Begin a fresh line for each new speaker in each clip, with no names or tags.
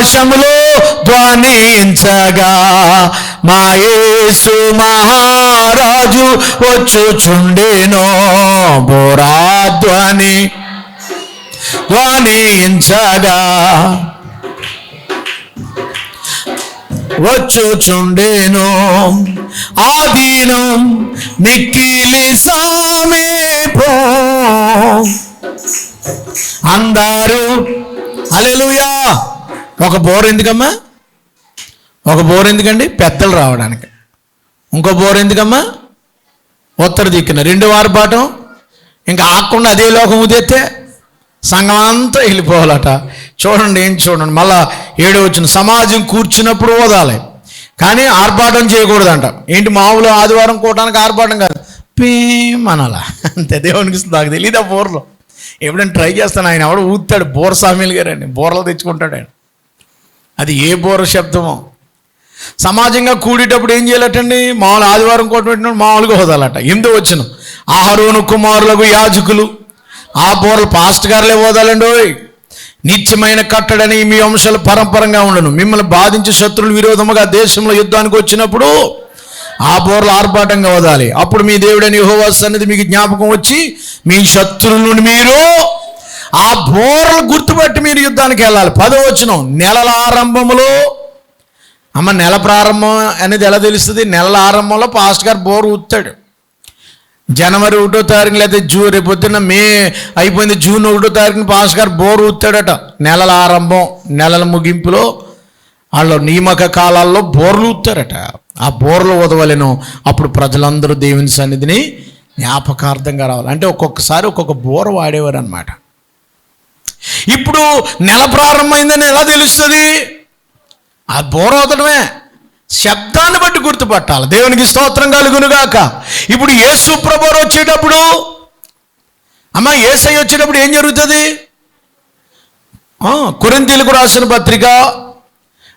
ధ్వని ఆకాశములో ధ్వనించగా మా యేసు మహారాజు వచ్చుచుండెనో. బోరాధ్వని ధ్వనించగా వచ్చుచుండెను. ఆదీనం మిక్కిలి సమీపో అందరూ అలెలుయా ఒక బోర్ ఎందుకమ్మా? ఒక బోర్ ఎందుకండి? పెద్దలు రావడానికి. ఇంకో బోర్ ఎందుకమ్మా? ఉత్తర దిక్కున. రెండు వారపాటం. పాఠం ఇంకా ఆకుండా అదే లోకం ఉదేస్తే సంఘం అంతా వెళ్ళిపోవాలట. చూడండి ఏం చూడండి. మళ్ళా ఏడో వచ్చిన సమాజం కూర్చున్నప్పుడు ఓదాలి. కానీ ఆర్భాటం చేయకూడదంట. ఏంటి మామూలు ఆదివారం కూటానికి ఆర్భాటం కాదు. పీమ్ అనాలా. అంతే దేవునికి నాకు తెలియదు ఆ బోర్లో. ఎప్పుడైనా ట్రై చేస్తాను. ఆయన ఎవడు ఊతాడు బోర్ సామీలు గారండి బోర్లు తెచ్చుకుంటాడు ఆయన. అది ఏ బోర శబ్దమో. సమాజంగా కూడేటప్పుడు ఏం చేయాలటండి? మామూలు ఆదివారం కోట పెట్టినప్పుడు మామూలుగా హోదాలట. ఎందు వచ్చిన? ఆహరోను కుమారులకు యాజకులు. ఆ బోర్లు పాస్ట్ గారులే హోదాలండి నిత్యమైన కట్టడని మీ వంశాలు పరంపరంగా ఉండను. మిమ్మల్ని బాధించి శత్రులు విరోధముగా దేశంలో యుద్ధానికి వచ్చినప్పుడు ఆ బోర్లు ఆర్భాటంగా వదాలి అప్పుడు మీ దేవుడని యెహోవా అనేది మీకు జ్ఞాపకం వచ్చి మీ శత్రువులను మీరు ఆ బోర్లు గుర్తుపట్టి మీరు యుద్ధానికి వెళ్ళాలి. పదో వచ్చిన నెలల ఆరంభములో అమ్మ నెల ప్రారంభం అనేది ఎలా తెలుస్తుంది? నెలల ఆరంభంలో పాస్ట్ గారు బోర్ ఊతాడు జనవరి ఒకటో తారీఖు లేదా జూ రేపు పొద్దున్న మే అయిపోయింది జూన్ ఒకటో తారీఖున పాస్ గారు బోర్ ఊతాడట నెలల ఆరంభం నెలల ముగింపులో వాళ్ళు నియామక కాలాల్లో బోర్లు ఊతారట ఆ బోర్లు వదవలేను అప్పుడు ప్రజలందరూ దేవుని సన్నిధిని జ్ఞాపకార్థంగా రావాలి. అంటే ఒక్కొక్కసారి ఒక్కొక్క బోర్ వాడేవారు అనమాట ఇప్పుడు నెల ప్రారంభమైందని ఎలా తెలుస్తుంది? ఆ బోర శబ్దాన్ని బట్టి గుర్తుపట్టాలి. దేవునికి స్తోత్రం కలుగునుగాక. ఇప్పుడు యేసు ప్రభు వచ్చేటప్పుడు అమ్మ ఏసై వచ్చేటప్పుడు ఏం జరుగుతుంది? ఆ, రాసిన పత్రిక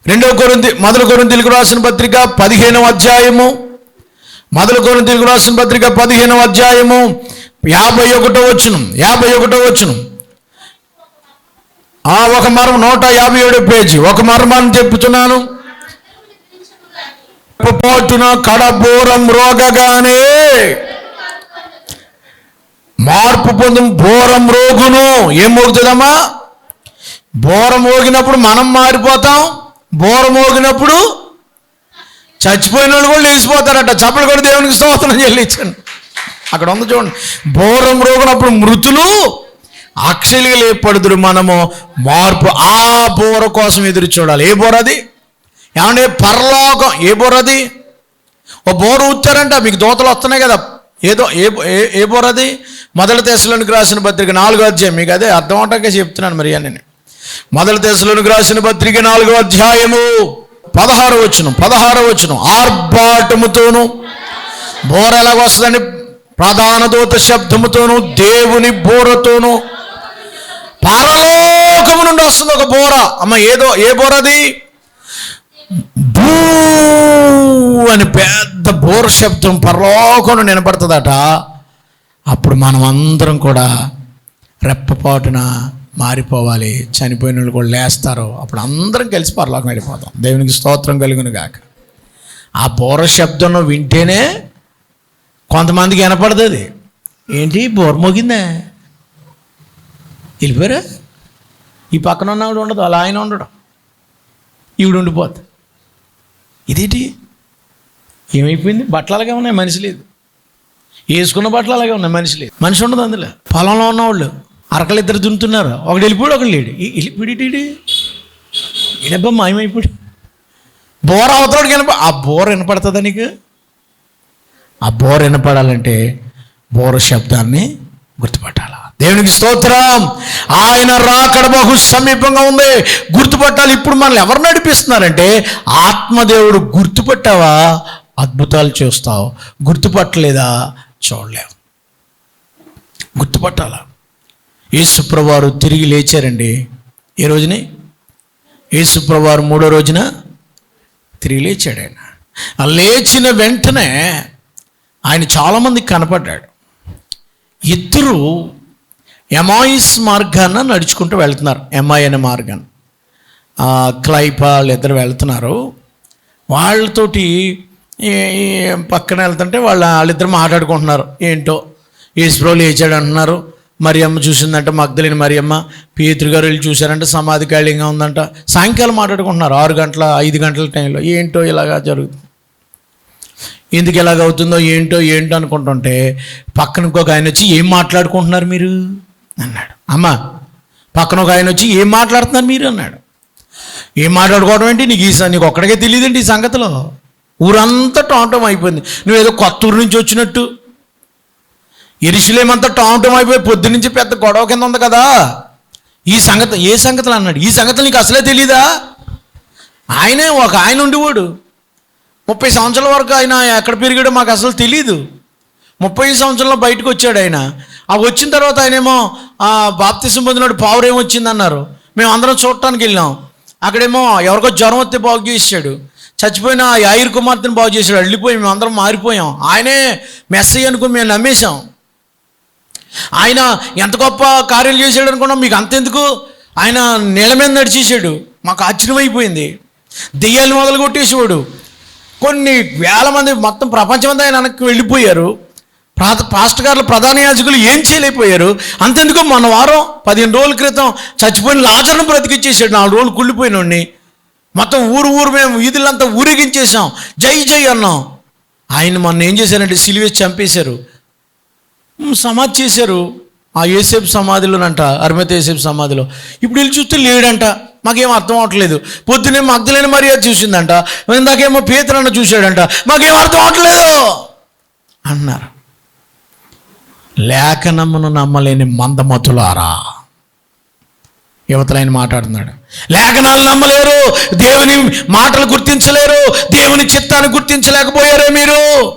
రెండవ కొరింతి మొదలు కొరింతీలకు రాసిన పత్రిక పదిహేనవ అధ్యాయము. మొదలు కొరింతీలకు రాసిన పత్రిక పదిహేనవ అధ్యాయము. యాభై ఒకటో వచ్చును యాభై ఒకటో వచ్చును ఆ ఒక మరం నూట యాభై ఏడు పేజీ. ఒక మర్మాన్ని చెప్పుతున్నాను పోటున కడబోరం రోగగానే. మార్పు పొందు బోరం రోగును. ఏం మోగుతుందమ్మా? బోరం మోగినప్పుడు మనం మారిపోతాం. బోరం మోగినప్పుడు చచ్చిపోయిన వాళ్ళు కూడా లేచిపోతారట. చప్పలు కూడా దేవునికి స్తోత్రం చెల్లించండి. అక్కడ ఉంది చూడండి. బోరం రోగినప్పుడు మృతులు అక్షలిగా లేపడుదురు మనము. మార్పు ఆ బోర కోసం ఎదురు చూడాలి. ఏ బోర అది? ఏమంటే పరలోకం. ఏ బోర అది? ఓ బోరు ఊచ్చారంట మీకు దోతలు వస్తున్నాయి కదా. ఏదో ఏ ఏ- బోర అది? మొదటి దశలోనికి రాసిన పత్రిక నాలుగో అధ్యాయం. మీకు అదే అర్థం అవటాకే చెప్తున్నాను మరి నేను మొదటి దశలోనికి రాసిన పత్రిక నాలుగో అధ్యాయము పదహారు వచ్చును పదహారు వచ్చును ఆర్భాటముతోను బోర ఎలాగ ప్రధాన దూత శబ్దముతోను దేవుని బోరతోను పరలోకము నుండి వస్తుంది ఒక బోర. అమ్మ ఏదో ఏ బోర అది భూ అని పెద్ద బోర శబ్దం పరలోకం నుండి వినపడుతుందట అప్పుడు మనం అందరం కూడా రెప్పపాటున మారిపోవాలి. చనిపోయిన వాళ్ళు కూడా లేస్తారు. అప్పుడు అందరం కలిసి పరలోకం వెళ్ళిపోతాం. దేవునికి స్తోత్రం కలుగును గాక ఆ బోర శబ్దం వింటేనే కొంతమందికి వినపడదు అది. ఏంటి? బోర్ మోగిందే? వెళ్ళిపోయారా? ఈ పక్కన ఉన్నవాడు ఉండదు అలా ఆయన ఉండడం. ఈవిడ ఉండిపోద్ది. ఇదేంటి? ఏమైపోయింది? బట్టలు అలాగే ఉన్నాయి మనిషి లేదు. వేసుకున్న బట్టలు అలాగే ఉన్నాయి మనిషి లేదు. మనిషి ఉండదు అందులో. పొలంలో ఉన్నవాళ్ళు అరకలు ఇద్దరు దున్నుతున్నారు. ఒకడు వెళ్ళిపోయాడు ఒకడు లేడు. ఈ- వెళ్ళిపోయాడు ఈడబ్బా మాయమైపోయాడు. బోర అవతలకి వినప ఆ బోర వినపడుతుందా నీకు? ఆ బోర వినపడాలంటే బోర శబ్దాన్ని గుర్తుపట్టాలి. దేవునికి స్తోత్రం. ఆయన రాకడ బహు సమీపంగా ఉంది. గుర్తుపట్టాలి ఇప్పుడు మనల్ని ఎవరు నడిపిస్తున్నారంటే ఆత్మదేవుడు గుర్తుపట్టావా? అద్భుతాలు చూస్తావు. గుర్తుపట్టలేదా? చూడలేవు గుర్తుపట్టాలా? యేసుప్రవారు తిరిగి లేచారండి. ఏ రోజుని? యేసుప్రవారు మూడో రోజున తిరిగి లేచాడు ఆయన. లేచిన వెంటనే ఆయన చాలామందికి కనపడ్డాడు. ఇద్దరు ఎమాయిస్ మార్గాన నడుచుకుంటూ వెళ్తున్నారు. ఎంఐ అనే మార్గాన్ని ఆ, ఇద్దరు వాళ్ళిద్దరు వెళ్తున్నారు. వాళ్ళతోటి పక్కన వెళ్తుంటే వాళ్ళ వాళ్ళిద్దరు మాట్లాడుకుంటున్నారు. ఏంటో? ఏసుప్రోలు లేచాడు అంటున్నారు. మరియమ్మ చూసిందంట మగ్ధలేని మరియమ్మ. పేతురు గారు వెళ్ళి చూశారంటే సమాధి ఖాళీగా ఉందంట. సాయంకాలం మాట్లాడుకుంటున్నారు. ఆరు గంటల ఐదు గంటల టైంలో. ఏంటో ఇలాగా జరుగుతుంది. ఎందుకు ఇలాగ అవుతుందో ఏంటో ఏంటో అనుకుంటుంటే పక్కన ఇంకొక ఆయన వచ్చి ఏం మాట్లాడుకుంటున్నారు మీరు? అన్నాడు. అమ్మ పక్కన ఒక ఆయన వచ్చి ఏం మాట్లాడుతున్నారు మీరు? అన్నాడు. ఏం మాట్లాడుకోవడం ఏంటి? నీకు ఈ నీకు ఒక్కడికే తెలియదండి ఈ సంగతిలో. ఊరంతా టాంటం అయిపోయింది. నువ్వు ఏదో కొత్త ఊరు నుంచి వచ్చినట్టు. ఎరుసలేమంతా టాంటం అయిపోయి పొద్దు నుంచి పెద్ద గొడవ కింద ఉంది కదా. ఈ సంగతి ఏ సంగతులు అన్నాడు. ఈ సంగతులు నీకు అసలే తెలీదా? ఆయనే ఒక ఆయన ఉండేవాడు. ముప్పై సంవత్సరాల వరకు ఆయన ఎక్కడ పెరిగాడో మాకు అసలు తెలీదు. ముప్పై సంవత్సరంలో బయటకు వచ్చాడు ఆయన. ఆ వచ్చిన తర్వాత ఆయనేమో ఆ బాప్తిసం పొందినప్పుడు పావురేం వచ్చిందన్నారు. అన్నారు మేము అందరం చూడటానికి వెళ్ళాం అక్కడేమో ఎవరికో జ్వరం వస్తే బాగు చేశాడు చచ్చిపోయిన ఆ యాయిర్ కుమార్తెను బాగు చేశాడు. వెళ్ళిపోయి మేము అందరం మారిపోయాం. ఆయనే మెస్సీ అనుకుని మేము నమ్మేశాం. ఆయన ఎంత గొప్ప కార్యాలు చేశాడు అనుకున్నాం. మీకు అంతెందుకు? ఆయన నీళ్ళ మీద నడిచేసాడు మాకు ఆశ్చర్యమైపోయింది దెయ్యాలు మొదలు కొట్టేసేవాడు కొన్ని వేల మంది మొత్తం ప్రపంచమంతా ఆయన వెనక్కి వెళ్ళిపోయారు. పాస్టర్ గారులు ప్రధాన యాజకులు ఏం చేయలేకపోయారు? అంతెందుకు మన వారం పదిహేను రోజుల క్రితం చచ్చిపోయిన లాజర్ను బ్రతికిచ్చేసాడు నాలుగు రోజులు కుళ్ళిపోయినోడిని మొత్తం ఊరు ఊరు మేము వీధులంతా ఊరేగించేసాం జై జై అన్నాం. ఆయన మొన్న ఏం చేశారంటే సిలివేసి చంపేశారు. సమాధి చేశారు. ఆ ఏసేపు సమాధిలోనంట అరిమత ఏసేపు సమాధిలో. ఇప్పుడు వెళ్ళి చూస్తే లేడంట. మాకేం అర్థం అవట్లేదు. పొద్దునే మగ్ధలేని మర్యాద చూసిందంట. ఇందాకేమో పేతనన్న చూశాడంట. మాకేం అర్థం అవట్లేదు! అన్నారు. లేఖనమును నమ్మలేని మందమతులారా? యువతలైన ఆయన మాట్లాడుతున్నాడు. లేఖనాలు నమ్మలేరు దేవుని మాటలు గుర్తించలేరు దేవుని చిత్తాన్ని గుర్తించలేకపోయారే మీరు?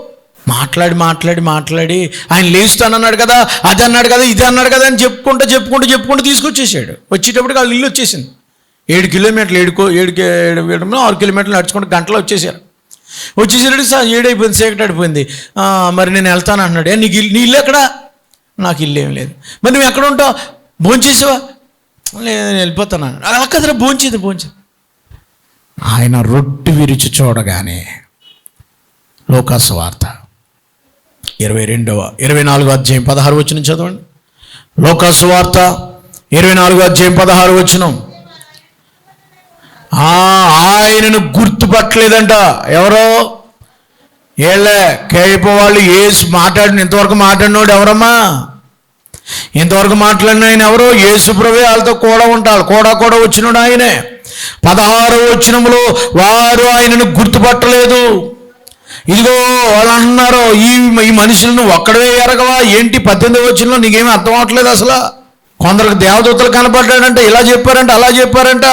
మాట్లాడి మాట్లాడి మాట్లాడి ఆయన లేస్తానన్నాడు కదా అది అన్నాడు కదా ఇది అన్నాడు కదా అని చెప్పుకుంటూ చెప్పుకుంటూ చెప్పుకుంటూ తీసుకొచ్చేసాడు వచ్చేటప్పటికి వాళ్ళ ఇల్లు వచ్చేసింది. ఏడు కిలోమీటర్లు ఏడుకో ఏడు ఏడు ఏడు ఆరు కిలోమీటర్లు నడుచుకుంటూ గంటలో వచ్చేసారు వచ్చేసరికి సార్ ఏడైపోయింది సేకట్ అయిపోయింది మరి నేను వెళ్తాను అన్నాడు. "ఏ, నీకు నీ ఇల్లు ఎక్కడా? నాకు ఇల్లు ఏం లేదు. మరి నువ్వు ఎక్కడ ఉంటావు? భోంచేసావా లేదు నేను వెళ్ళిపోతాను అన్నాడు. అలా కదరా భోంచేది భోంచేది. ఆయన రొట్టె విరిచి చూడగానే లోకాసు వార్త ఇరవై రెండవ ఇరవై నాలుగో అధ్యాయం పదహారు వచ్చిన చదవండి. లోకాసు వార్త ఇరవై నాలుగో అధ్యాయం పదహారు వచ్చినం ఆయనను గుర్తుపట్టలేదంట. ఎవరో? ఏళ్ళ కేయప వాళ్ళు ఏసు మాట్లాడిన ఇంతవరకు మాట్లాడినోడు ఎవరమ్మా? ఇంతవరకు మాట్లాడిన ఆయన ఎవరో? యేసుప్రభే వాళ్ళతో కూడా ఉంటారు కూడా కూడా వచ్చినాడు ఆయనే. పదహారు వచ్చినములో వారు ఆయనను గుర్తుపట్టలేదు. ఇదిగో వాళ్ళు అంటున్నారు ఈ ఈ మనుషులను ఒక్కడే ఎరగవా? ఏంటి పద్దెనిమిది వచ్చినలో నీకేమీ అర్థం అవట్లేదు అసలు? కొందరికి దేవదూతలు కనపడ్డాడంట ఇలా చెప్పారంట అలా చెప్పారంట.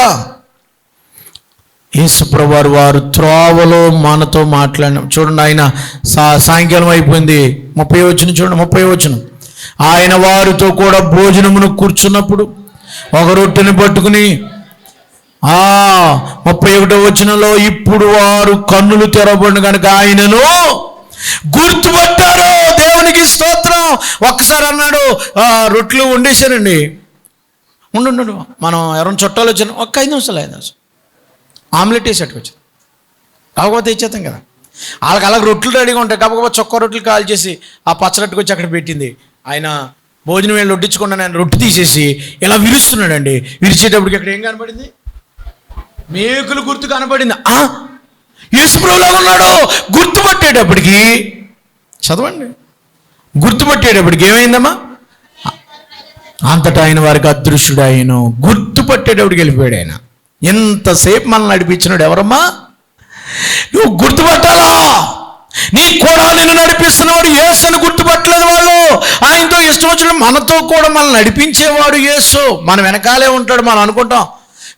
యేసుప్రభువారు వారు త్రోవలో మనతో మాట్లాడిన చూడండి ఆయన సా సాయంకాలం అయిపోయింది. ముప్పై వచ్చిన చూడండి ముప్పై వచ్చినాం ఆయన వారితో కూడా భోజనమును కూర్చున్నప్పుడు ఒక రొట్టెని పట్టుకుని ఆ ముప్పై ఒకటో వచనంలో ఇప్పుడు వారు కన్నులు తెరవబడిన కనుక ఆయనను గుర్తుపట్టారు. దేవునికి స్తోత్రం. ఒక్కసారి అన్నాడు ఆ రొట్టెలు వండేశారండి ఉండు మనం ఎవరైనా చుట్టాలు వచ్చిన ఒక్క ఐదు నిమిషాలు ఐదు నిమిషాలు. ఆమ్లెట్ వేసి వచ్చింది. కాకపోతే ఇచ్చేస్తాం కదా. వాళ్ళకి అలాగ రొట్టెలు రెడీగా ఉంటాయి. కాకపోతే చొక్క రొట్టెలు కాల్ చేసి ఆ పచ్చరట్టుకు వచ్చి అక్కడ పెట్టింది. ఆయన భోజనం వేళ వడ్డించకుండా ఆయన రొట్టి తీసేసి ఇలా విరుస్తున్నాడండి. విరిచేటప్పటికి అక్కడ ఏం కనపడింది? మేకులు గుర్తు కనపడింది. ఆ? యేసుప్రభులాగా ఉన్నాడు. గుర్తుపట్టేటప్పటికి చదవండి. గుర్తుపట్టేటప్పటికి ఏమైందమ్మా? అంతటా ఆయన వారికి అదృశ్యుడు ఆయన గుర్తుపట్టేటప్పటికి వెళ్ళిపోయాడు ఆయన. ఎంతసేపు మనల్ని నడిపించినాడు ఎవరమ్మా? నువ్వు గుర్తుపట్టాలా? నీ కూడా నిన్ను నడిపిస్తున్నవాడు యేసు అని గుర్తుపట్టలేదు వాళ్ళు. ఆయనతో ఇష్టం వచ్చిన మనతో కూడా మనల్ని నడిపించేవాడు యేసు. మన వెనకాలే ఉంటాడు మనం అనుకుంటాం.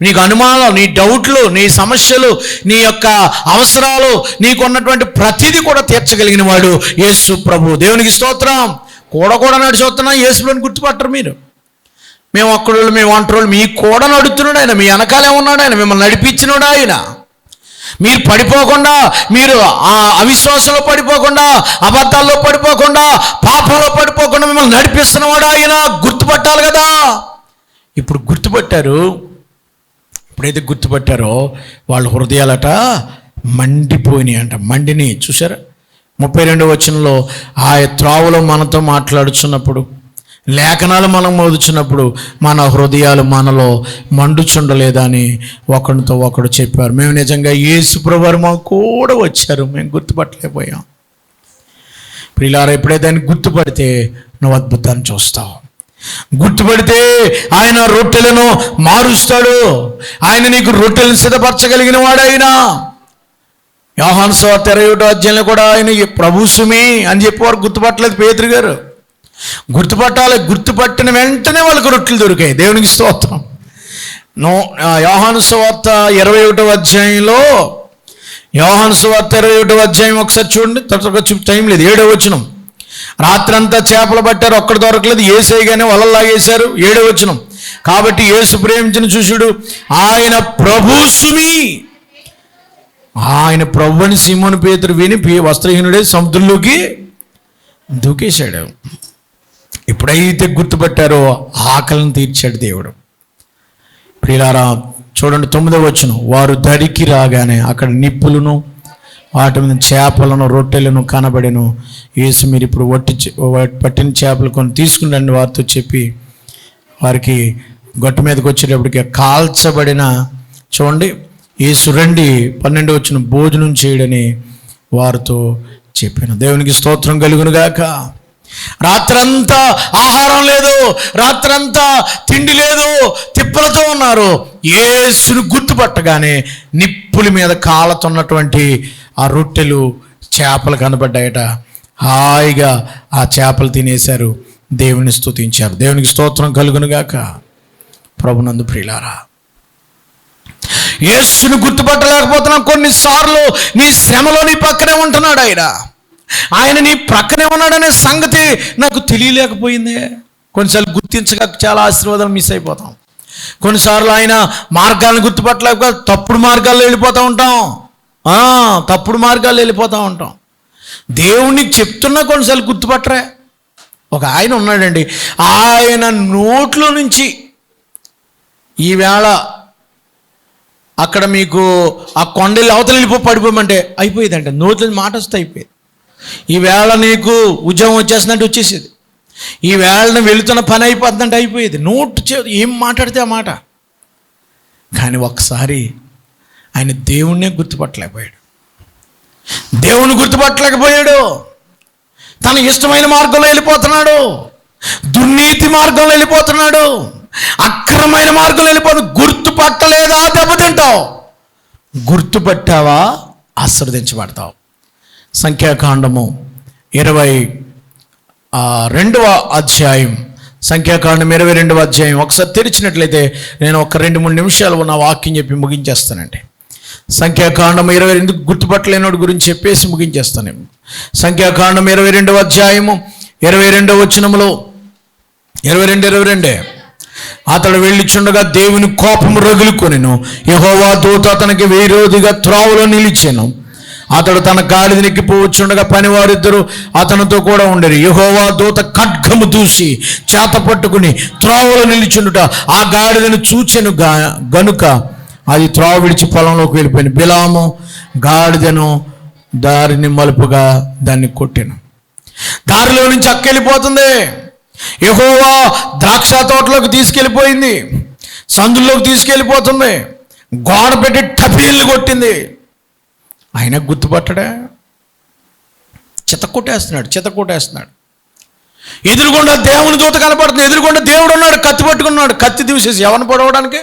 నీకు అనుమానాలు నీ డౌట్లు నీ సమస్యలు నీ యొక్క అవసరాలు నీకున్నటువంటి ప్రతిదీ కూడా తీర్చగలిగిన వాడు యేసు ప్రభు. దేవునికి స్తోత్రం. కూడా కూడా నడిచొస్తున్నా యేసులను గుర్తుపట్టరు మీరు. మేము ఒక్కడోళ్ళు మేము ఒంటరోళ్ళు మీ కూడా నడుతున్నాడు ఆయన. మీ వెనకాలే ఉన్నాడు ఆయన. మిమ్మల్ని నడిపించినాడు ఆయన. మీరు పడిపోకుండా మీరు ఆ అవిశ్వాసంలో పడిపోకుండా అబద్ధాల్లో పడిపోకుండా పాపంలో పడిపోకుండా మిమ్మల్ని నడిపిస్తున్నవాడు ఆయన. గుర్తుపట్టాలి కదా. ఇప్పుడు గుర్తుపట్టారు. ఎప్పుడైతే గుర్తుపట్టారో వాళ్ళ హృదయాలట మండిపోయినాయి అంట. మండిని చూసారా ముప్పై రెండవ వచనంలో ఆ త్రావులో మనతో మాట్లాడుచున్నప్పుడు లేఖనాలు మనం మోదుచున్నప్పుడు మన హృదయాలు మనలో మండుచుండలేదని ఒకరితో ఒకడు చెప్పారు. మేము నిజంగా యేసు మా కూడా వచ్చారు. మేము గుర్తుపట్టలేకపోయాం. ప్రిలార ఎప్పుడైతే ఆయన గుర్తుపడితే నువ్వు అద్భుతాన్ని చూస్తావు. గుర్తుపడితే ఆయన రొట్టెలను మారుస్తాడు. ఆయన నీకు రొట్టెలను సిద్ధపరచగలిగిన వాడైనా. యోహాన్ స్వార్థ ఇరవై ఒకటో అధ్యాయంలో కూడా ఆయన ఈ ప్రభు సుమి అని చెప్పేవారు గుర్తుపట్టలేదు పేదరు గారు. గుర్తుపట్టాలి గుర్తుపట్టిన వెంటనే వాళ్ళకు రొట్టెలు దొరికాయి. దేవునికి స్తోత్రం. నో యోహాను సువార్త ఇరవై ఒకటో అధ్యాయంలో యోహాను సువార్త ఇరవై ఒకటో అధ్యాయం ఒకసారి చూడండి తర్వాత టైం లేదు ఏడో వచనం. రాత్రంతా చేపలు పట్టారు ఒక్కడ దొరకలేదు ఏసేయగానే వలలు లాగేశారు ఏడో వచనం. కాబట్టి యేసు ప్రేమించిన చూసుడు ఆయన ప్రభుసుమి ఆయన ప్రభుని సీమోని పేతురు విని వస్త్రహీనుడే సముద్రంలోకి దూకేశాడు. ఎప్పుడైతే గుర్తుపెట్టారో ఆకలిని తీర్చాడు దేవుడు. ప్రియులారా చూడండి తొమ్మిదో వచ్చిన వారు దరికి రాగానే అక్కడ నిప్పులను వాటి మీద చేపలను రొట్టెలను కనబడెను. యేసు మీరు ఇప్పుడు వట్టి చే- పట్టిన చేపలు కొన్ని తీసుకుండండి వారితో చెప్పి వారికి గట్టు మీదకి వచ్చేటప్పటికి కాల్చబడిన చూడండి యేసు రండి పన్నెండు వచ్చిన భోజనం చేయడని వారితో చెప్పాను. దేవునికి స్తోత్రం కలుగును గాక. రాత్రంతా ఆహారం లేదు రాత్రంతా తిండి లేదు తిప్పలతో ఉన్నారు. ఏసును గుర్తుపట్టగానే నిప్పుల మీద కాలుతున్నటువంటి ఆ రొట్టెలు చేపలు కనబడ్డాయట. హాయిగా ఆ చేపలు తినేశారు. దేవుని స్తుతించారు. దేవునికి స్తోత్రం కలుగునుగాక. ప్రభునందు ప్రియులారా యేసును గుర్తుపట్టలేకపోతున్నాం. కొన్నిసార్లు నీ శ్రమలో నీ పక్కనే ఉంటున్నాడు ఆయన ఆయన నీ ప్రక్కనే ఉన్నాడనే సంగతి నాకు తెలియలేకపోయింది. కొన్నిసార్లు గుర్తించక చాలా ఆశీర్వాదాలు మిస్ అయిపోతాం. కొన్నిసార్లు ఆయన మార్గాలను గుర్తుపట్టలేక తప్పుడు మార్గాల్లో వెళ్ళిపోతూ ఉంటాం. ఆ, తప్పుడు మార్గాల్లో వెళ్ళిపోతూ ఉంటాం. దేవునికి చెప్తున్నా కొన్నిసార్లు గుర్తుపట్టరే. ఒక ఆయన ఉన్నాడండి. ఆయన నోట్లో నుంచి ఈవేళ అక్కడ మీకు ఆ కొండలు అవతల వెళ్ళిపో పడిపోమంటే అయిపోయేదంట. నోట్ల మాట వస్తే అయిపోయేది. ఈవేళ నీకు ఉద్యోగం వచ్చేసినట్టు వచ్చేసేది. ఈ వేళను వెళుతున్న పని అయిపోతుందంటే అయిపోయేది. నోటు చే ఏం మాట్లాడితే ఆ మాట? కానీ ఒకసారి ఆయన దేవుణ్ణే గుర్తుపట్టలేకపోయాడు. దేవుని గుర్తుపట్టలేకపోయాడు. తన ఇష్టమైన మార్గంలో వెళ్ళిపోతున్నాడు. దుర్నీతి మార్గంలో వెళ్ళిపోతున్నాడు. అక్రమైన మార్గంలో వెళ్ళిపోతు గుర్తుపట్టలేదా దెబ్బతింటావు? గుర్తుపట్టావా? ఆశ్రదించబడతావు సంఖ్యాకాండము ఇరవై రెండవ అధ్యాయం. సంఖ్యాకాండం ఇరవై రెండవ అధ్యాయం. ఒకసారి తెరిచినట్లయితే నేను ఒక రెండు మూడు నిమిషాలు ఉన్న వాక్యం చెప్పి ముగించేస్తానండి. సంఖ్యాకాండం ఇరవై రెండు గుర్తుపట్టలేనోడి గురించి చెప్పేసి ముగించేస్తాను. సంఖ్యాకాండం ఇరవై రెండవ అధ్యాయము ఇరవై రెండవ వచనములో ఇరవై రెండు ఇరవై రెండే. అతడు వెళ్ళిచుండగా దేవుని కోపము రగులుకొనెను. యహోవా దూత అతనికి విరోధిగా త్రావులో నిలిచాను. అతడు తన గాలిది నెక్కిపోవచ్చుండగా పనివారిద్దరు అతనితో కూడా ఉండరు. యహోవా దూత ఖడ్గము దూసి చేత పట్టుకుని త్రావులో నిలిచుండుట ఆ గాడిదను చూచెను గా గనుక అది త్రావు విడిచి పొలంలోకి వెళ్ళిపోయింది. బిలాము గాడిదను దారిని మలుపుగా దాన్ని కొట్టాను. దారిలో నుంచి అక్కెళ్ళిపోతుంది. యహోవా ద్రాక్ష తోటలోకి తీసుకెళ్ళిపోయింది. సందుల్లోకి తీసుకెళ్ళిపోతుంది. గోడ పెట్టి టపీళ్ళు కొట్టింది. ఆయన గుర్తుపట్టడా? చిత కొట్టేస్తున్నాడు చిత కొట్టేస్తున్నాడు ఎదురుగుండా దేవుని దూత కనపడుతుంది ఎదురుగొండ దేవుడు ఉన్నాడు కత్తి పట్టుకున్నాడు కత్తి తీసేసి ఎవరిని పడవడానికి?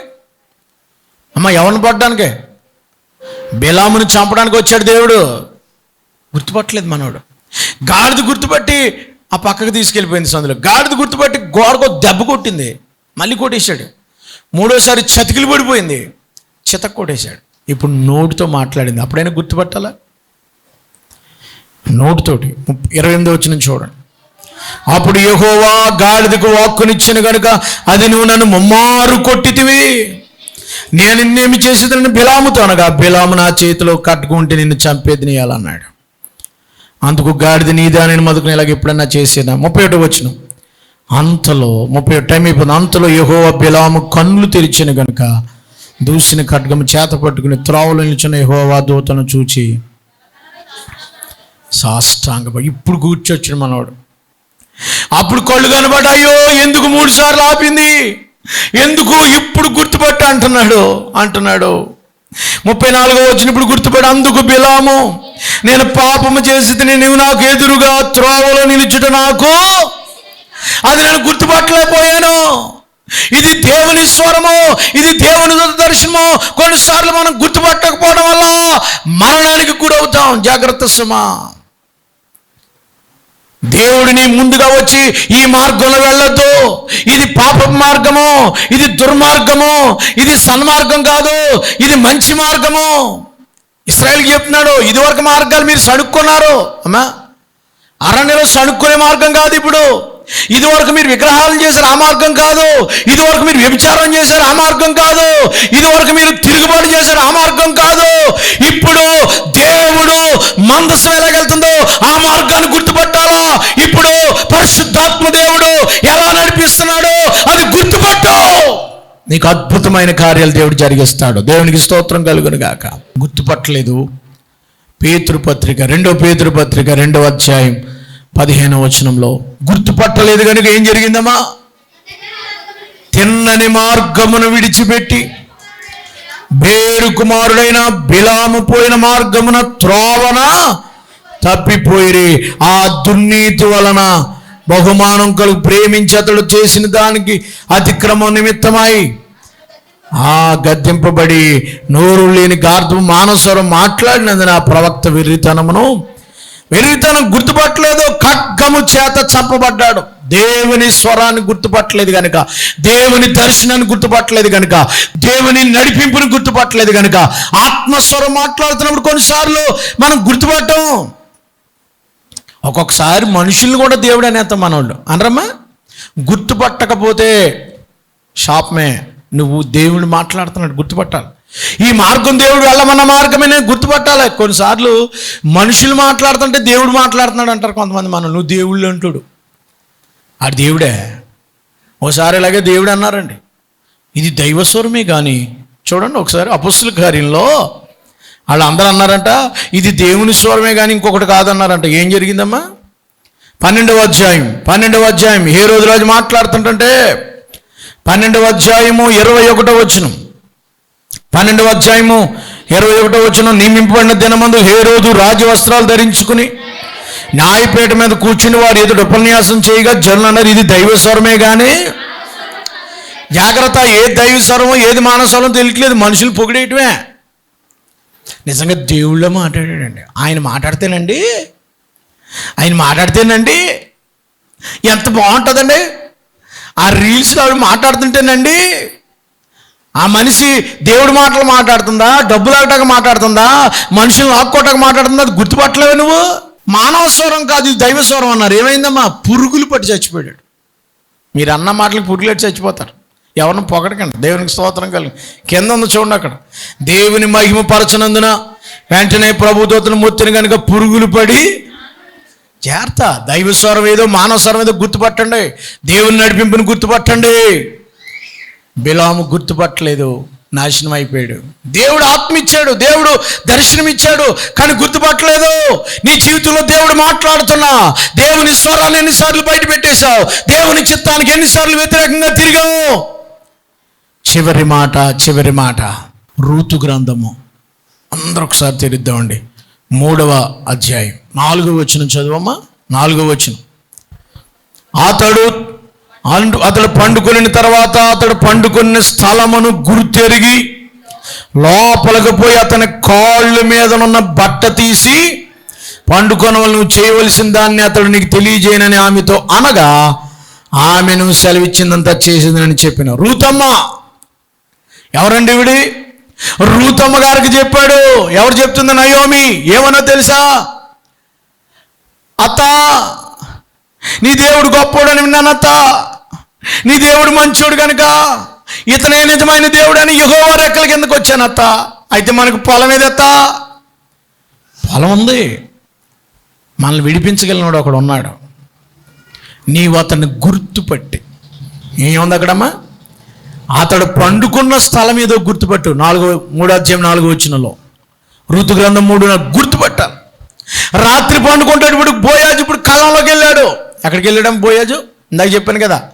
అమ్మ ఎవరిని పడడానికి? బిలాముని చంపడానికి వచ్చాడు దేవుడు. గుర్తుపట్టలేదు మనోడు. గాడిద గుర్తుపట్టి ఆ పక్కకు తీసుకెళ్ళిపోయింది సందులో. గాడిద గుర్తుపట్టి గోడకు దెబ్బ కొట్టింది. మళ్ళీ కొట్టేశాడు. మూడోసారి చతికిలు పడిపోయింది చితక్ కొట్టేశాడు ఇప్పుడు నోటితో మాట్లాడింది. అప్పుడైనా గుర్తుపట్టాలా? నోటితోటి. ఇరవై ఎనిమిది వచ్చిన చూడండి. అప్పుడు యహోవా గాడిదకు వాక్కునిచ్చిన గనుక అది నువ్వు నన్ను ముమ్మారు కొట్టితివి. నేను నిన్నేమి చేసేదని బిలాముతో అనగా బిలాము నా చేతిలో కట్టుకుంటే నిన్ను చంపేది నీయాలన్నాడు అందుకు గాడిద నీదా నేను మదుకుని ఇలాగ ఎప్పుడన్నా చేసేదా? ముప్పై ఒకటి వచ్చిన అంతలో ముప్పై ఒకటి టైం అయిపోయింది. అంతలో యహోవా బిలాము కన్నులు తెరిచిన గనుక దూసిన ఖడ్గము చేత పట్టుకుని త్రోవలో నిలిచిన హోవా దూతను చూచి సాష్టాంగ ఇప్పుడు కూర్చొచ్చిన మనవాడు. అప్పుడు కళ్ళు కనబడ్డాయో ఎందుకు మూడు సార్లు ఆపింది? ఎందుకు ఇప్పుడు గుర్తుపట్ట అంటున్నాడు అంటున్నాడు. ముప్పై నాలుగో వచ్చినప్పుడు గుర్తుపడి అందుకు బిలాము నేను పాపము చేసి నీవు నాకు ఎదురుగా త్రోవలో నిలుచుట నాకు అది నేను గుర్తుపట్టలేకపోయాను. ఇది దేవుని స్వరము ఇది దేవుని దర్శనము. కొన్నిసార్లు మనం గుర్తుపట్టకపోవడం వల్ల మరణానికి గురవుతాం. జాగ్రత్త సుమా. దేవుడిని ముందుగా వచ్చి ఈ మార్గంలో వెళ్ళొద్దు. ఇది పాప మార్గము ఇది దుర్మార్గము ఇది సన్మార్గం కాదు ఇది మంచి మార్గము. ఇస్రాయల్కి చెప్తున్నాడు ఇదివరకు మార్గాలు మీరు సణుక్కున్నారు. అమ్మా అరణ్యలో సణుక్కునే మార్గం కాదు ఇప్పుడు. ఇదివరకు మీరు విగ్రహాలు చేశారు ఆ మార్గం కాదు. ఇదివరకు మీరు వ్యభిచారం చేశారు ఆ మార్గం కాదు. ఇదివరకు మీరు తిరుగుబాటు చేశారు ఆ మార్గం కాదు. ఇప్పుడు దేవుడు మందస్సు ఎలాగెళ్తుందో ఆ మార్గాన్ని గుర్తుపట్టాలా? ఇప్పుడు పరిశుద్ధాత్మ దేవుడు ఎలా నడిపిస్తున్నాడో అది గుర్తుపట్టు. నీకు అద్భుతమైన కార్యాలు దేవుడు జరిగిస్తాడు. దేవునికి స్తోత్రం కలుగును గాక గుర్తుపట్టలేదు పేతృపత్రిక రెండో పేతృపత్రిక రెండో అధ్యాయం. పదిహేను వచనంలో గుర్తుపట్టలేదు కనుక ఏం జరిగిందమ్మా? తిన్నని మార్గమును విడిచిపెట్టి బేరు కుమారుడైన బిలాము పోయిన మార్గమున త్రోవన తప్పిపోయిరి. ఆ దుర్నీతి వలన బహుమానం కలుగు ప్రేమించి అతడు చేసిన దానికి అతిక్రమ నిమిత్తమై ఆ గద్దెంపబడి నోరు లేని గార్ధం మానసరం మాట్లాడినందున ఆ ప్రవక్త వెర్రితనమును వెర్రితనం గుర్తుపట్టలేదు ఖడ్గము చేత చంపబడ్డాడు. దేవుని స్వరాన్ని గుర్తుపట్టలేదు కనుక దేవుని దర్శనాన్ని గుర్తుపట్టలేదు కనుక దేవుని నడిపింపుని గుర్తుపట్టలేదు కనుక ఆత్మస్వరం మాట్లాడుతున్నప్పుడు కొన్నిసార్లు మనం గుర్తుపట్టం. ఒక్కొక్కసారి మనుషుల్ని కూడా దేవుడు అనేత మనోళ్ళు. అనరమ్మా? గుర్తుపట్టకపోతే షాప్మే నువ్వు దేవుడు మాట్లాడుతున్నాడు గుర్తుపట్టాలి. ఈ మార్గం దేవుడు వెళ్ళమన్న మార్గమే గుర్తుపట్టాలి. కొన్నిసార్లు మనుషులు మాట్లాడుతుంటే దేవుడు మాట్లాడుతున్నాడు అంటారు కొంతమంది మనం నువ్వు దేవుళ్ళు అంటాడు. ఆ దేవుడే. ఓసారి ఇలాగే దేవుడు అన్నారండి. ఇది దైవస్వరమే కానీ చూడండి ఒకసారి అపుస్తుల కార్యంలో వాళ్ళు అందరూ అన్నారంట ఇది దేవుని స్వరమే కానీ ఇంకొకటి కాదన్నారంట. ఏం జరిగిందమ్మా? పన్నెండవ అధ్యాయం పన్నెండవ అధ్యాయం. ఏ రోజు రాజు మాట్లాడుతుంటే పన్నెండవ అధ్యాయము ఇరవై ఒకటో వచనం. పన్నెండవ అధ్యాయము ఇరవై ఒకటో వచ్చిన నియమింపబడిన దినమందు ఏ రోజు రాజు వస్త్రాలు ధరించుకుని న్యాయపేట మీద కూర్చుని వారు ఎదుటి ఉపన్యాసం చేయగా జనులు అన్నారు ఇది దైవస్వరమే కానీ జాగ్రత్త ఏది దైవస్వరమో ఏది మానస్వరం తెలియట్లేదు మనుషులు పొగిడేయటమే. నిజంగా దేవుళ్ళో మాట్లాడాడండి. ఆయన మాట్లాడితేనండి ఆయన మాట్లాడితేనండి ఎంత బాగుంటుందండి. ఆ రీల్స్లో ఆవిడ మాట్లాడుతుంటేనండి ఆ మనిషి దేవుడి మాటలు మాట్లాడుతుందా? డబ్బులు ఆగటాక మాట్లాడుతుందా? మనుషులు లాక్కోటాక మాట్లాడుతుందా? అది గుర్తుపట్టలేవు నువ్వు? మానవ స్వరం కాదు ఇది దైవ స్వరం అన్నారు. ఏమైందమ్మా? పురుగులు పట్టి చచ్చిపోయాడు. మీరు అన్న మాటలకు పురుగులెట్టి చచ్చిపోతారు. ఎవరిని పొగడకండి. దేవునికి స్తోత్రం కలిగి. కింద ఉంది చూడండి అక్కడ. దేవుని మహిమ పరచనందున వెంటనే ప్రభుదూతను మొత్తిని కనుక పురుగులు పడి జాగ్రత్త. దైవ స్వరం ఏదో మానవ స్వరం ఏదో గుర్తుపట్టండి. దేవుని నడిపింపుని గుర్తుపట్టండి. బిలాము గుర్తుపట్టలేదు నాశనం అయిపోయాడు దేవుడు ఆత్మ ఇచ్చాడు దేవుడు దర్శనం ఇచ్చాడు కానీ గుర్తుపట్టలేదు. నీ జీవితంలో దేవుడు మాట్లాడుతున్నా దేవుని స్వరాన్ని ఎన్నిసార్లు బయట పెట్టేశావు దేవుని చిత్తానికి ఎన్నిసార్లు వ్యతిరేకంగా తిరిగావు. చివరి మాట చివరి మాట రూతు గ్రంథము. అందరూ ఒకసారి తెరిద్దామండి. మూడవ అధ్యాయం. నాలుగవ వచనం చదువమ్మా. నాలుగవ వచనం. అతడు అండు అతడు పండుకొని తర్వాత అతడు పండుకొన్న స్థలమును గుర్తెరిగి లోపలికి పోయి అతని కాళ్ళ మీద ఉన్న బట్ట తీసి పండుకొన నువ్వు చేయవలసిన దాన్ని అతడు నీకు తెలియజేయనని ఆమెతో అనగా ఆమెను సెలవిచ్చిందంతా చేసిందని చెప్పిన రూతమ్మ. ఎవరండి విడి? రూతమ్మ గారికి చెప్పాడు. ఎవరు చెప్తుంది నయోమి? ఏమన్నా తెలుసా? అత్త నీ దేవుడు గొప్పోడని విన్నానత్తా. నీ దేవుడు మంచోడు కనుక ఇతనే నిజమైన దేవుడు అని యహోవ రెక్కల కిందకు వచ్చానత్త. అయితే మనకు పొలం ఏదత్త? పొలం ఉంది. మనల్ని విడిపించగలిగినాడు ఒకడు ఉన్నాడు. నీవు అతన్ని గుర్తుపట్టి. ఏముంది అక్కడమ్మా? అతడు పండుకున్న స్థలం ఏదో గుర్తుపట్టు. నాలుగో మూడో అధ్యాయం నాలుగో వచ్చినలో ఋతు గ్రంథం మూడు గుర్తుపట్టాలి రాత్రి పండుకుంటాడు ఇప్పుడు బోయాజు ఇప్పుడు కళ్ళంలోకి వెళ్ళాడు. ఎక్కడికి వెళ్ళాడు బోయాజు? ఇందాక చెప్పాను కదా.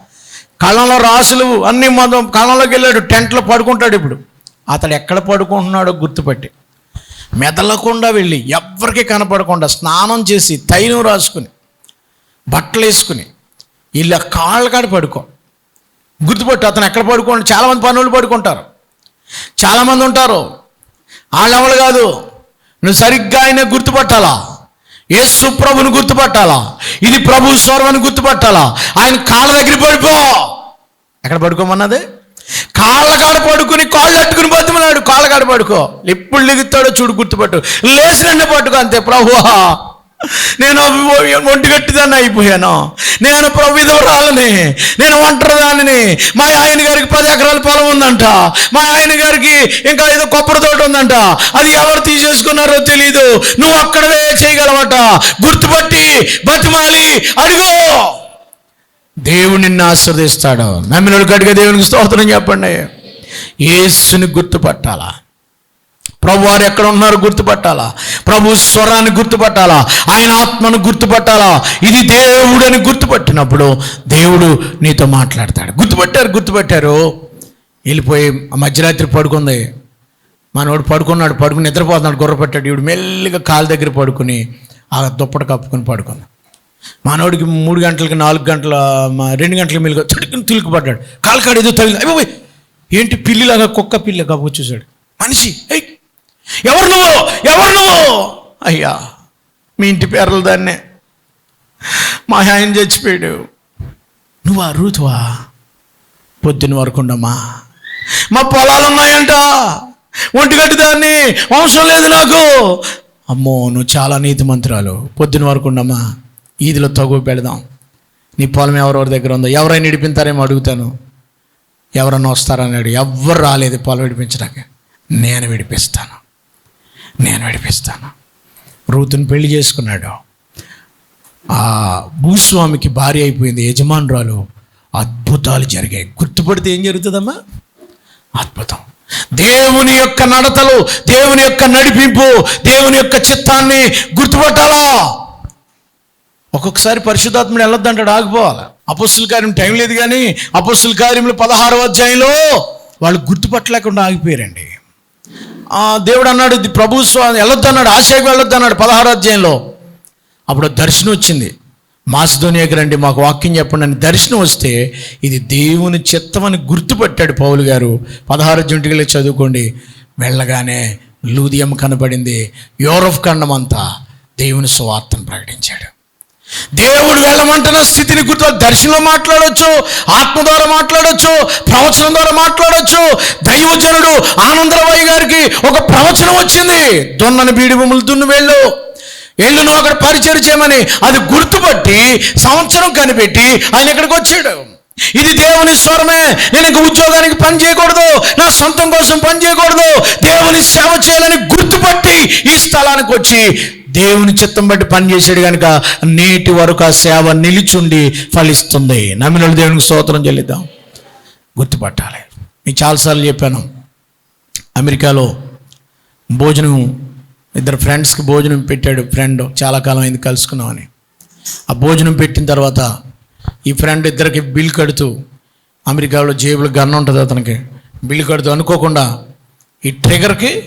కళ్ళంలో రాసులు అన్ని మొత్తం కళ్ళంలోకి వెళ్ళాడు టెంట్లో పడుకుంటాడు ఇప్పుడు. అతడు ఎక్కడ పడుకుంటున్నాడో గుర్తుపట్టి. మెదలకుండా వెళ్ళి ఎవరికి కనపడకుండా స్నానం చేసి తైలం రాసుకుని బట్టలు వేసుకుని ఇలా కాళ్ళ కాడ పడుకో. గుర్తుపట్టు అతను ఎక్కడ పడుకోండి? చాలామంది పనులు పడుకుంటారు. చాలామంది ఉంటారు. వాళ్ళెవరు కాదు? నువ్వు సరిగ్గా ఆయన గుర్తుపట్టాలా? ఏ సుప్రభుని గుర్తుపట్టాలా? ఇది ప్రభు స్వరమని గుర్తుపట్టాలా? ఆయన కాళ్ళ దగ్గర పడిపో. ఎక్కడ పడుకోమన్నది? కాళ్ళ కాడ పడుకుని కాళ్ళు అట్టుకుని బతిమలాడు. కాళ్ళ కాడ పడుకో. ఎప్పుడు లిగుతాడో చూడు గుర్తుపట్టు. లేచినండి పట్టుకో అంతే. ప్రభువా నేను ఒంటిగట్టిదాన్ని అయిపోయాను. నేను ప్రభు విధవరాలని. నేను ఒంటరిదానిని. మా ఆయన గారికి పది ఎకరాల పొలం ఉందంట. మా ఆయన గారికి ఇంకా ఏదో కొబ్బరి తోట ఉందంట. అది ఎవరు తీసేసుకున్నారో తెలియదు నువ్వు అక్కడవే చేయగలవట. గుర్తుపట్టి బతిమాలి అడుగు. దేవుడు నిన్ను ఆశ్రదిస్తాడు నమ్మినడు గడిగా దేవునికి స్తోత్రం చెప్పండి. ఏసుని గుర్తుపట్టాలా? ప్రభు వారు ఎక్కడ ఉన్నారో గుర్తుపట్టాలా? ప్రభు స్వరాన్ని గుర్తుపట్టాలా? ఆయన ఆత్మను గుర్తుపట్టాలా? ఇది దేవుడని గుర్తుపట్టినప్పుడు దేవుడు నీతో మాట్లాడతాడు. గుర్తుపట్టారు గుర్తుపట్టారు. వెళ్ళిపోయి మధ్యరాత్రి పడుకుంది. మనోడు పడుకున్నాడు పడుకుని నిద్రపోతున్నాడు గుర్రపట్టాడు ఇవిడు మెల్లిగా కాలు దగ్గర పడుకుని ఆ దుప్పటి కప్పుకొని పడుకుంది. మానవుడికి మూడు గంటలకి నాలుగు గంటల రెండు గంటలకి మెలుగు చుట్టుకుని తిలుకుపడ్డాడు. పడ్డాడు కాలు కాడు ఏదో తగిలి అయ్యో ఏంటి పిల్లిలాగా కుక్క పిల్ల కప్పు చూశాడు. మనిషి ఏయ్! ఎవరు నువ్వు? ఎవరు నువ్వు? అయ్యా మీ ఇంటి పేర్లు దాన్నే. మా ఆయన చచ్చిపోయాడు. నువ్వా రూతువా? పొద్దున్న వరకు ఉండమ్మా. మా పొలాలు ఉన్నాయంట. ఒంటిగట్టు దాన్ని వంశం లేదు నాకు. అమ్మో నువ్వు చాలా నీతి మంత్రాలు పొద్దున్న వరకు ఉండమ్మా. ఈదిలో తగు పెడదాం. నీ పొలం ఎవరెవరి దగ్గర ఉందో ఎవరైనా విడిపించారేమో అడుగుతాను. ఎవరన్నా వస్తారన్నాడు ఎవ్వరు రాలేదు పొలం విడిపించడానికి నేను విడిపిస్తాను. నేను విడిపిస్తాను రూతుని పెళ్ళి చేసుకున్నాడు. ఆ భూస్వామికి భార్య అయిపోయింది యజమానురాలు. అద్భుతాలు జరిగాయి. గుర్తుపడితే ఏం జరుగుతుందమ్మా? అద్భుతం. దేవుని యొక్క నడతలు దేవుని యొక్క నడిపింపు దేవుని యొక్క చిత్తాన్ని గుర్తుపట్టాలా? ఒక్కొక్కసారి పరిశుద్ధాత్ముడు వెళ్ళొద్దంటాడు ఆగిపోవాలి. అపస్సుల కార్యం టైం లేదు కానీ అపస్సుల కార్యములు పదహారవ అధ్యాయంలో వాళ్ళు గుర్తుపట్టలేకుండా ఆగిపోయారండి. దేవుడు అన్నాడు ఇది ప్రభు స్వామి వెళ్ళొద్దు అన్నాడు ఆశయకు వెళ్ళొద్దు అన్నాడు పదహారు అధ్యాయంలో. అప్పుడు దర్శనం వచ్చింది. మాసిధోనియాకి రండి మాకు వాక్యం చెప్పండి అని దర్శనం వస్తే ఇది దేవుని చిత్తమని గుర్తుపట్టాడు పౌలు గారు. పదహారు జంటికలే చదువుకోండి. వెళ్ళగానే లూదియం కనబడింది యూరప్ ఖండం అంతా దేవుని సువార్తను ప్రకటించాడు. దేవుడు వెళ్ళమంటున్న స్థితిని గుర్తు దర్శనంలో మాట్లాడవచ్చు ఆత్మ ద్వారా మాట్లాడొచ్చు ప్రవచనం ద్వారా మాట్లాడొచ్చు. దైవజనుడు ఆనందరాబాయి గారికి ఒక ప్రవచనం వచ్చింది. దొన్నని బీడి భూములు దున్ను వెళ్ళు. వెళ్ళు నువ్వు అక్కడ పరిచయం చేయమని అది గుర్తుపట్టి సంవత్సరం కనిపెట్టి ఆయన ఇక్కడికి వచ్చాడు. ఇది దేవుని స్వరమే. నేను ఇంక ఉద్యోగానికి పని చేయకూడదు. నా సొంతం కోసం పని చేయకూడదు. దేవుని సేవ చేయాలని గుర్తుపట్టి ఈ స్థలానికి వచ్చి దేవుని చిత్తం బట్టి పనిచేసాడు కనుక నేటి వరకు ఆ సేవ నిలిచుండి ఫలిస్తుంది. నమ్మిన దేవునికి స్తోత్రం చెల్లిద్దాం. గుర్తుపట్టాలి. మీకు చాలాసార్లు చెప్పాను. అమెరికాలో భోజనం ఇద్దరు ఫ్రెండ్స్కి భోజనం పెట్టాడు ఫ్రెండ్. చాలా కాలం అయింది కలుసుకున్నామని. ఆ భోజనం పెట్టిన తర్వాత ఈ ఫ్రెండ్ ఇద్దరికి బిల్ కడుతూ అమెరికాలో జేబులో గన్న ఉంటుంది అతనికి. బిల్ కడుతూ అనుకోకుండా ఈ ట్రిగర్కి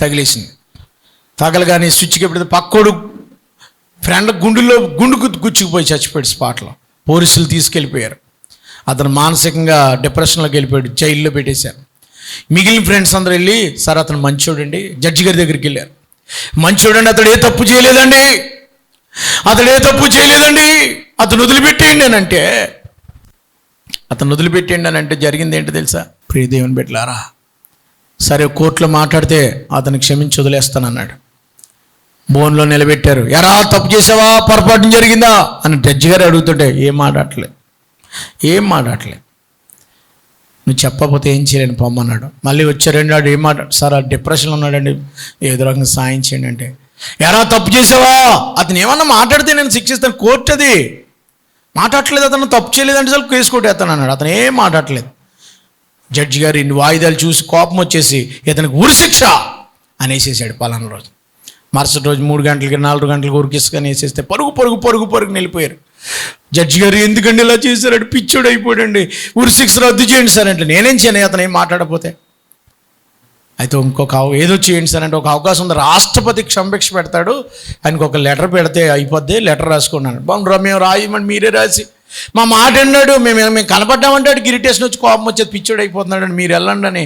తగిలేసింది. తగలగానే స్విచ్కి ఎప్పుడు పక్కోడు ఫ్రెండ్ గుండెలో గుండు గుచ్చుకుపోయి చచ్చిపోయాడు స్పాట్లో పోలీసులు తీసుకెళ్ళిపోయారు. అతను మానసికంగా డిప్రెషన్లోకి వెళ్ళిపోయాడు జైల్లో పెట్టేశారు. మిగిలిన ఫ్రెండ్స్ అందరూ వెళ్ళి సార్ అతను మంచోడండి. జడ్జి గారి దగ్గరికి వెళ్ళారు. మంచోడండి అతడు ఏ తప్పు చేయలేదండి. అతడు ఏ తప్పు చేయలేదండి. అతను వదిలిపెట్టేయండి అని అంటే అతను వదిలిపెట్టేయండి అని అంటే జరిగింది ఏంటి తెలుసా? ప్రియ దేవుని బిడ్డలారా సరే కోర్టులో మాట్లాడితే అతను క్షమించి వదిలేస్తానన్నాడు. బోన్లో నిలబెట్టారు. ఎరా తప్పు చేసావా? పొరపాటు జరిగిందా? అని జడ్జి గారు అడుగుతుంటే ఏం మాట్లాడలే ఏం మాట్లాడలే నువ్వు చెప్పకపోతే ఏం చేయలేను పొమ్మన్నాడు మళ్ళీ వచ్చారండి వాడు ఏం మాట సార్ ఆ డిప్రెషన్లో ఉన్నాడండి. ఏదో రకంగా సాయం చేయండి అంటే. ఎరా తప్పు చేసావా? అతను ఏమన్నా మాట్లాడితే నేను శిక్షిస్తాను. కోర్టు అది. మాట్లాడలేదు అతను తప్పు చేయలేదంటే చాలా కేసు కొట్టేస్తాను అన్నాడు. అతను ఏం మాట్లాడట్లేదు. జడ్జి గారు ఇన్ని వాయిదాలు చూసి కోపం వచ్చేసి ఇతనికి ఉరిశిక్ష అనేసేసాడు పలానా రోజు. మరుసటి రోజు మూడు గంటలకి నాలుగు గంటలకు ఉరికిసుకొని వేసేస్తే పరుగు పరుగు పరుగు పరుగు వెళ్ళిపోయారు జడ్జి గారు ఎందుకండి ఇలా చేశారంటే పిచ్చోడు అయిపోయాడండి. సిక్స్ రద్దు చేయండి సార్ అంటే నేనేం చేయను అతను ఏం మాట్లాడపోతే అయితే ఇంకొక ఏదో చేయండి సార్ అంటే ఒక అవకాశం ఉంది. రాష్ట్రపతి క్షంభిక్ష పెడతాడు. ఆయనకు ఒక లెటర్ పెడితే అయిపోద్ది లెటర్ రాసుకున్నాను బాగుండ్రా మేము రాయమని మీరే రాసి మా మాట అన్నాడు మేము మేము కనపడ్డామంటే గిరిటేషన్ వచ్చి కోపం వచ్చేది పిచ్చోడు అయిపోతున్నాడు అని మీరు వెళ్ళండి అని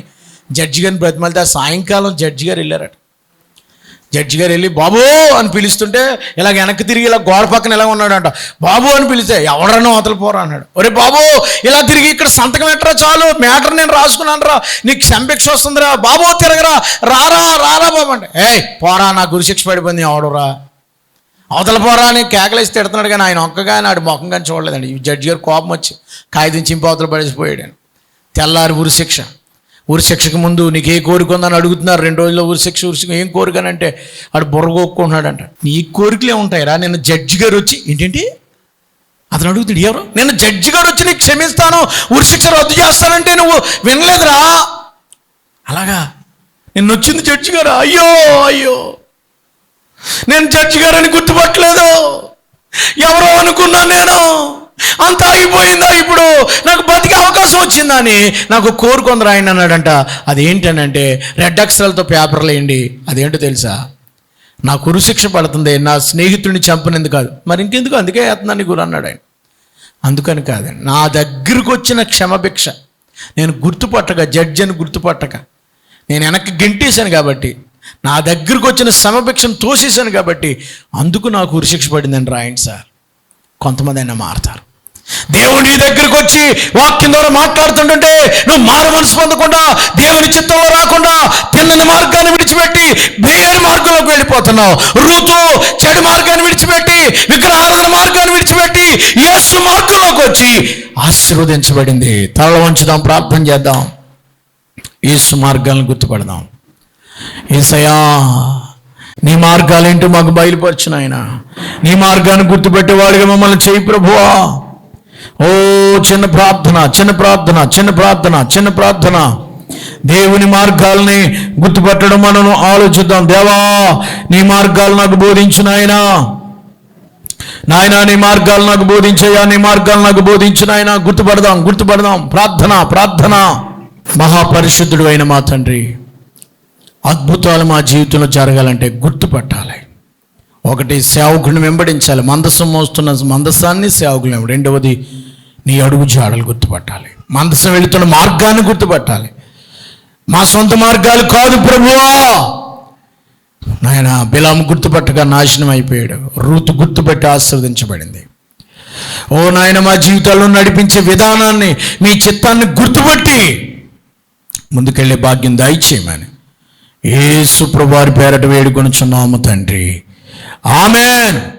జడ్జి గారిని బ్రతిమలితే సాయంకాలం జడ్జి గారు వెళ్ళారట. జడ్జి గారు వెళ్ళి బాబు అని పిలుస్తుంటే ఇలా వెనక్కి తిరిగి ఇలా గోడ పక్కన ఎలా ఉన్నాడంట. బాబు అని పిలిస్తే ఎవడన్నా అవతల పోరా అన్నాడు. ఒరే బాబు ఇలా తిరిగి ఇక్కడ సంతకం ఎట్టరా చాలు? మ్యాటర్ నేను రాసుకున్నాను రా. నీకు శంభిక్ష వస్తుందిరా. బాబు తిరగరా. రారా రారా బాబు అంటే ఏయ్ పోరా నా గురిశిక్ష పడిపోయింది ఎవడురా అవతల పోరా అని కేకలేసి తిడుతున్నాడు కానీ ఆయన ఒక్కగా నాడు ముఖం కానీ చూడలేదండి. ఈ జడ్జి గారు కోపం వచ్చి కాగితం చింపి అవతల పడేసిపోయాడు ఆయన. తెల్లారి ఉరిశిక్ష ఉరిశిక్షకు ముందు నీకు ఏ కోరిక ఉందని అడుగుతున్నారు? రెండు రోజుల్లో ఉరిశిక్ష ఉరిశిక్ష ఏం కోరిక అని అంటే ఆడు బుర్రగొక్కున్నాడంట నీ కోరికలే ఉంటాయిరా నిన్న జడ్జి గారు వచ్చి ఏంటంటి? అతను అడుగుతాడు ఎవరు? నేను జడ్జి గారు వచ్చి నీకు క్షమిస్తాను ఉరిశిక్ష రద్దు చేస్తానంటే నువ్వు వినలేదురా. అలాగా? నిన్న వచ్చింది జడ్జి గారు అయ్యో అయ్యో. నేను జడ్జి గారని గుర్తుపట్టలేదు. ఎవరో అనుకున్నా నేను. అంత అయిపోయిందా ఇప్పుడు? నాకు బతికే అవకాశం వచ్చిందని నాకు కోరుకుందరు ఆయన అన్నాడంట అదేంటనంటే రెడ్ అక్షరాలతో పేపర్లు వేయండి. అదేంటో తెలుసా? నా ఉరుశిక్ష పడుతుంది నా స్నేహితుడిని చంపనింది కాదు. మరి ఇంకెందుకు? అందుకే వేస్తున్నాను గురు అన్నాడు ఆయన. అందుకని కాదండి నా దగ్గరకు వచ్చిన క్షమభిక్ష. నేను గుర్తుపట్టక జడ్జి అని గుర్తుపట్టక నేను వెనక్కి గెంటేశాను కాబట్టి నా దగ్గరకు వచ్చిన సమభిక్షను తోసేశాను కాబట్టి అందుకు నాకు ఉరిశిక్ష పడిందని రాయండి సార్. కొంతమంది అయినా మారుతారు. దేవుడు నీ దగ్గరికి వచ్చి వాక్యం ద్వారా మాట్లాడుతుంటుంటే నువ్వు మారు మనసు పొందకుండా దేవుని చిత్తంలో రాకుండా తిన్నని మార్గాన్ని విడిచిపెట్టి వేరే మార్గంలోకి వెళ్ళిపోతున్నావు. ఋతు చెడు మార్గాన్ని విడిచిపెట్టి విగ్రహారాధన మార్గాన్ని విడిచిపెట్టి యేసు మార్గంలోకి వచ్చి ఆశీర్వదించబడింది. తల వంచుదాం ప్రార్థన చేద్దాం. యేసు మార్గాలను గుర్తుపడదాం. ఏసయా నీ మార్గాలేంటో మాకు బయలుపరచు ఆయన నీ మార్గాన్ని గుర్తుపెట్టేవాడిగా మమ్మల్ని చేయి ప్రభువా. ఓ చిన్న ప్రార్థన చిన్న ప్రార్థన చిన్న ప్రార్థన చిన్న ప్రార్థన. దేవుని మార్గాల్ని గుర్తుపట్టడం మనం ఆలోచిద్దాం. దేవా నీ మార్గాలు నాకు బోధించు నాయనా. నాయన నీ మార్గాలు నాకు బోధించయ్యా. నీ మార్గాలు నాకు బోధించు నాయన. గుర్తుపడదాం గుర్తుపడదాం. ప్రార్థన ప్రార్థన. మహాపరిశుద్ధుడు అయిన మా తండ్రి అద్భుతాలు మా జీవితంలో జరగాలంటే గుర్తుపట్టాలి. ఒకటి సేవకుడిని వెంబడించాలి. మందసం మోస్తున్న మందసాన్ని సేవకులు రెండవది నీ అడుగు జాడలు గుర్తుపట్టాలి. మందసం వెళుతున్న మార్గాన్ని గుర్తుపట్టాలి. మా సొంత మార్గాలు కాదు ప్రభువా. నాయన బిలాము గుర్తుపట్టగా నాశనం అయిపోయాడు. రూతు గుర్తుపెట్టి ఆశీర్వదించబడింది. ఓ నాయన మా జీవితాల్లో నడిపించే విధానాన్ని మీ చిత్తాన్ని గుర్తుపట్టి ముందుకెళ్ళే భాగ్యం దయచేయమని ఏ సుప్రభారి పేరట వేడుకొనుచున్నాము తండ్రి. ఆమెన్.